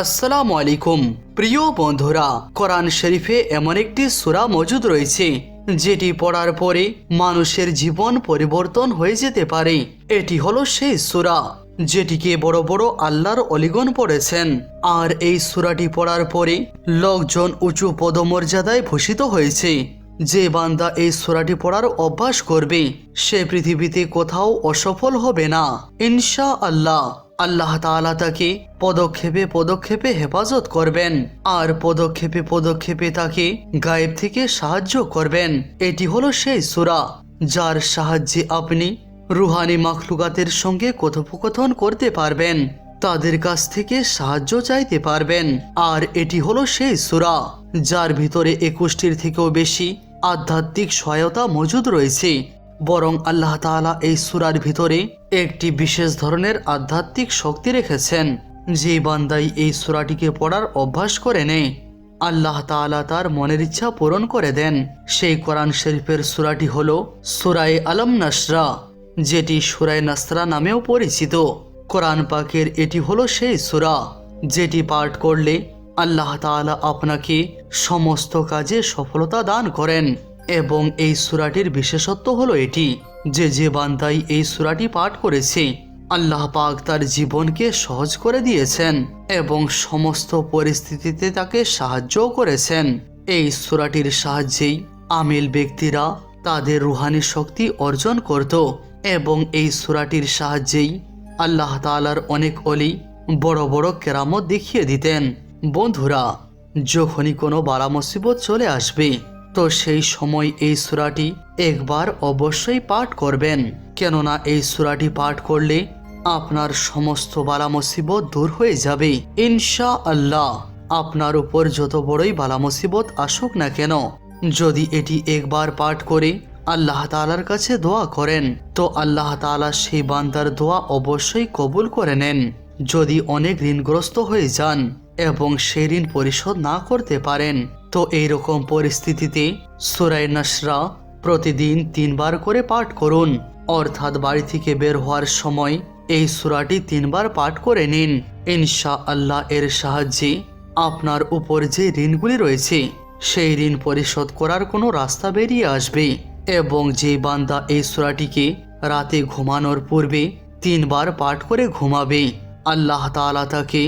আসসালামু আলাইকুম। প্রিয় বন্ধুরা, কোরআন শরীফে এমন একটি সূরা মজুদ রয়েছে, যেটি পড়ার পরে মানুষের জীবন পরিবর্তন হয়ে যেতে পারে। এটি হলো সেই সূরা, যেটিকে বড় বড় আল্লাহর অলিগন পড়েছেন। আর এই সূরাটি পড়ার পরে লোকজন উঁচু পদমর্যাদায় ভূষিত হয়েছে। যে বান্দা এই সূরাটি পড়ার অভ্যাস করবে, সে পৃথিবীতে কোথাও অসফল হবে না। ইনশা আল্লাহ আল্লাহ তাআলা তাকে পদক্ষেপে পদক্ষেপে হেফাজত করবেন। আর পদক্ষেপে পদক্ষেপে তাকে গায়েব থেকে সাহায্য করবেন। এটি হলো সেই সূরা, যার সাহায্যে আপনি রুহানি মাখলুকাতের সঙ্গে কথোপকথন করতে পারবেন, তাদের কাছ থেকে সাহায্য চাইতে পারবেন। আর এটি হলো সেই সূরা, যার ভিতরে একুশটির থেকেও বেশি আধ্যাত্মিক সহায়তা মজুদ রয়েছে। বরং আল্লাহ তাআলা এই সূরার ভিতরে একটি বিশেষ ধরনের আধ্যাত্মিক শক্তি রেখেছেন, যে বান্দাই এই সূরাটিকে পড়ার অভ্যাস করে নেয়। আল্লাহ তাআলা তার মনের ইচ্ছা পূরণ করে দেন। সেই কোরআন শরীফের সূরাটি হল সূরায়ে আলম নাসরা, যেটি সুরায় নাসরা নামেও পরিচিত। কোরআন পাকের এটি হলো সেই সূরা, যেটি পাঠ করলে আল্লাহ তাআলা আপনাকে সমস্ত কাজে সফলতা দান করেন। এবং এই সূরাটির বিশেষত্ব হলো এটি যে যে বান্দাই এই সূরাটি পাঠ করেছে, আল্লাহ পাক তার জীবনকে সহজ করে দিয়েছেন এবং সমস্ত পরিস্থিতিতে তাকে সাহায্যও করেছেন। এই সূরাটির সাহায্যেই আমিল ব্যক্তিরা তাদের রুহানি শক্তি অর্জন করত এবং এই সূরাটির সাহায্যেই আল্লাহ তাআলার অনেক অলি বড় বড় কেরামত দেখিয়ে দিতেন। বন্ধুরা, যখনই কোনো বালা মুসিবত চলে আসবে তো সেই সময় এই সূরাটি একবার অবশ্যই পাঠ করবেন। কেননা এই সূরাটি পাঠ করলে আপনার সমস্ত বালা মুসিবত দূর হয়ে যাবে। ইনশা আল্লাহ আপনার উপর যত বড়ই বালা মুসিবত আসুক না কেন, যদি এটি একবার পাঠ করে আল্লাহ তাআলার কাছে দোয়া করেন, তো আল্লাহ তাআলা সেই বান্দার দোয়া অবশ্যই কবুল করে নেন। যদি অনেক ঋণগ্রস্ত হয়ে যান এবং সেই ঋণ পরিশোধ না করতে পারেন তো এইরকম পরিস্থিতিতে সুরাই নাসরা প্রতিদিন তিনবার করে পাঠ করুন। অর্থাৎ বাড়ি থেকে বের হওয়ার সময় এই সুরাটি তিনবার পাঠ করে নিন। ইনশা আল্লাহ এর সাহায্যে আপনার উপর যে ঋণগুলি রয়েছে, সেই ঋণ পরিশোধ করার কোনো রাস্তা বেরিয়ে আসবে এবং যে বান্দা এই সুরাটিকে রাতে ঘুমানোর পূর্বে তিনবার পাঠ করে ঘুমাবে। আল্লাহ তাআলা তাকে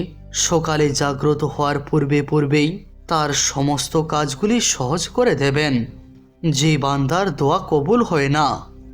সকালে জাগ্রত হওয়ার পূর্বে পূর্বেই তার সমস্ত কাজগুলি সহজ করে দেবেন। যে বান্দার দোয়া কবুল হয় না,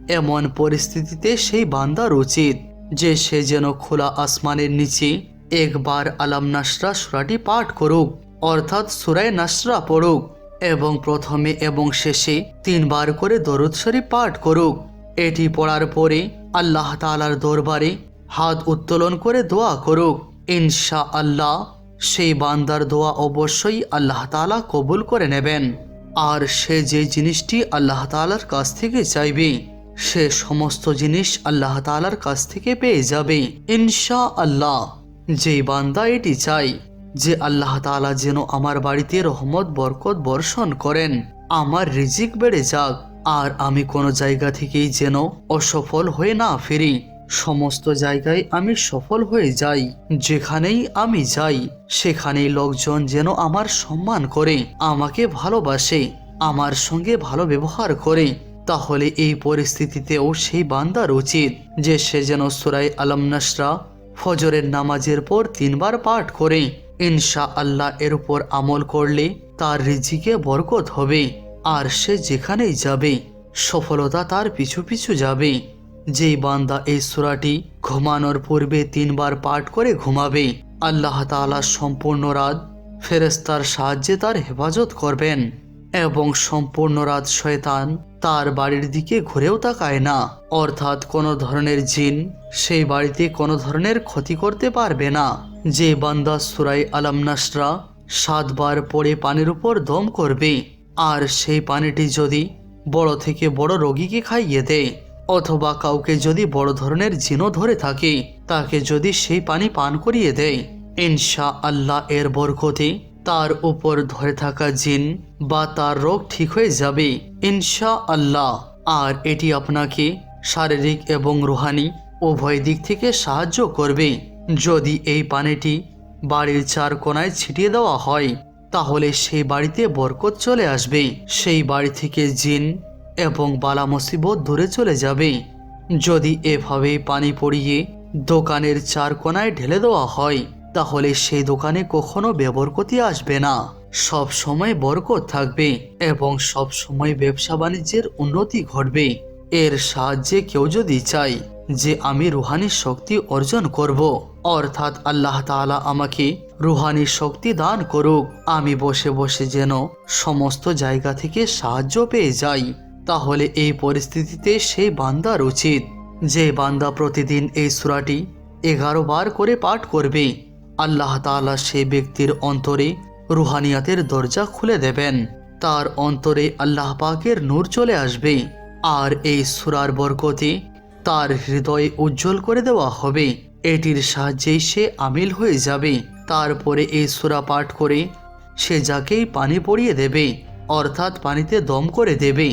এমন পরিস্থিতিতে সেই বান্দার উচিত যে সে যেন খোলা আসমানের নিচে একবার আলাম নাসরা সুরাটি পাঠ করুক, অর্থাৎ সুরায় নাসরা পড়ুক, এবং প্রথমে এবং শেষে তিনবার করে দরুদ শরীফ পাঠ করুক। এটি পড়ার পরে আল্লাহ তাআলার দরবারে হাত উত্তোলন করে দোয়া করুক। ইনশা আল্লাহ সেই বান্দার দোয়া অবশ্যই আল্লাহ তাআলা কবুল করে নেবেন। আর সে যে জিনিসটি আল্লাহ তাআলার কাছ থেকে চাইবে, সে সমস্ত জিনিস আল্লাহ তাআলার কাছ থেকে পেয়ে যাবে। ইনশা আল্লাহ যেই বান্দা এটি চাই যে আল্লাহ তাআলা যেন আমার বাড়িতে রহমত, বরকত বর্ষণ করেন, আমার রিজিক বেড়ে যাক, আর আমি কোনো জায়গা থেকেই যেন অসফল হয়ে না ফিরি। সমস্ত জায়গায় আমি সফল হয়ে যাই। যেখানেই আমি যাই, সেখানেই লোকজন যেন আমার সম্মান করে, আমাকে ভালোবাসে, আমার সঙ্গে ভালো ব্যবহার করে। তাহলে এই পরিস্থিতিতেও সেই বান্দার উচিত যে সে যেন সুরাই আলম নাসরা, ফজরের নামাজের পর তিনবার পাঠ করে। ইনশা আল্লাহ এর উপর আমল করলে তার রিজিকে বরকত হবে, আর সে যেখানেই যাবে, সফলতা তার পিছু পিছু যাবে। যেই বান্দা এই সুরাটি ঘুমানোর পূর্বে তিনবার পাঠ করে ঘুমাবে, আল্লাহ তাআলা সম্পূর্ণ রাত ফেরেস্তার সাহায্যে তার হেফাজত করবেন এবং সম্পূর্ণ রাত শয়তান তার বাড়ির দিকে ঘুরেও তাকায় না। অর্থাৎ কোনো ধরনের জিন সেই বাড়িতে কোনো ধরনের ক্ষতি করতে পারবে না। যে বান্দা সুরাই আলাম নাসরা সাতবার পরে পানির উপর দম করবে, আর সেই পানিটি যদি বড় থেকে বড় রোগীকে খাইয়ে দেয় অথবা কাউকে যদি বড় ধরনের জিনও ধরে থাকে, তাকে যদি সেই পানি পান করিয়ে দেয় ইনশা আল্লাহ এর বরকতে। তার উপর ধরে থাকা জিন বা তার রোগ ঠিক হয়ে যাবে ইনশা আল্লাহ আর এটি আপনাকে শারীরিক এবং রুহানি উভয় দিক থেকে সাহায্য করবে। যদি এই পানিটি বাড়ির চার কোনায় ছিটিয়ে দেওয়া হয়, তাহলে সেই বাড়িতে বরকত চলে আসবে। সেই বাড়ি থেকে জিন এবং বালা মুসিবত দূরে চলে যাবে। যদি এভাবে পানি পড়িয়ে দোকানের চার কোনায় ঢেলে দেওয়া হয়, তাহলে সেই দোকানে কখনো বেবরকতি আসবে না। সব সময় বরকত থাকবে এবং সব সময় ব্যবসা বাণিজ্যের উন্নতি ঘটবে। এর সাহায্যে কেউ যদি চাই যে আমি রুহানি শক্তি অর্জন করব, অর্থাৎ আল্লাহ তাআলা আমাকে রুহানি শক্তি দান করুক, আমি বসে বসে যেন সমস্ত জায়গা থেকে সাহায্য পেয়ে যাই। তাহলে এই পরিস্থিতিতে সেই বান্দার উচিত যে বান্দা প্রতিদিন এই সূরাটি এগারো বার করে পাঠ করবে, আল্লাহ তাআলা সেই ব্যক্তির অন্তরে রুহানিয়াতের দরজা খুলে দেবেন। তার অন্তরে আল্লাহ পাকের নূর চলে আসবে আর এই সুরার বরকতে তার হৃদয় উজ্জ্বল করে দেওয়া হবে। এটির সাহায্যেই সে আমিল হয়ে যাবে। তারপরে এই সুরা পাঠ করে সে যাকেই পানি পড়িয়ে দেবে, অর্থাৎ পানিতে দম করে দেবে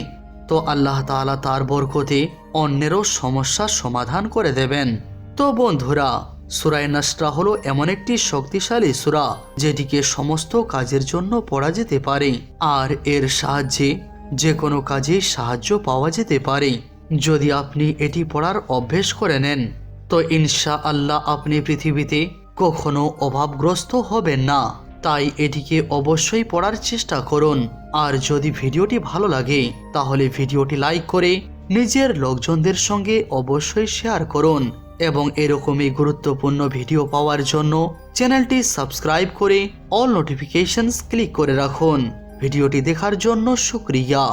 তো আল্লাহ তাআলা তার বরকতে অন্যেরও সমস্যার সমাধান করে দেবেন। তো বন্ধুরা সুরায় নাসরা হলো এমন একটি শক্তিশালী সুরা যেটিকে সমস্ত কাজের জন্য পড়া যেতে পারে আর এর সাহায্যে যে কোনো কাজে সাহায্য পাওয়া যেতে পারে। যদি আপনি এটি পড়ার অভ্যেস করে নেন, তো ইনশা আল্লাহ আপনি পৃথিবীতে কখনো অভাবগ্রস্ত হবেন না। তাই এটিকে অবশ্যই পড়ার চেষ্টা করুন। আর যদি ভিডিওটি ভালো লাগে, তাহলে ভিডিওটি লাইক করে নিজের লোকজনদের সঙ্গে অবশ্যই শেয়ার করুন এবং এরকমই গুরুত্বপূর্ণ ভিডিও পাওয়ার জন্য চ্যানেলটি সাবস্ক্রাইব করে অল নোটিফিকেশনস ক্লিক করে রাখুন। ভিডিওটি দেখার জন্য শুক্রিয়া।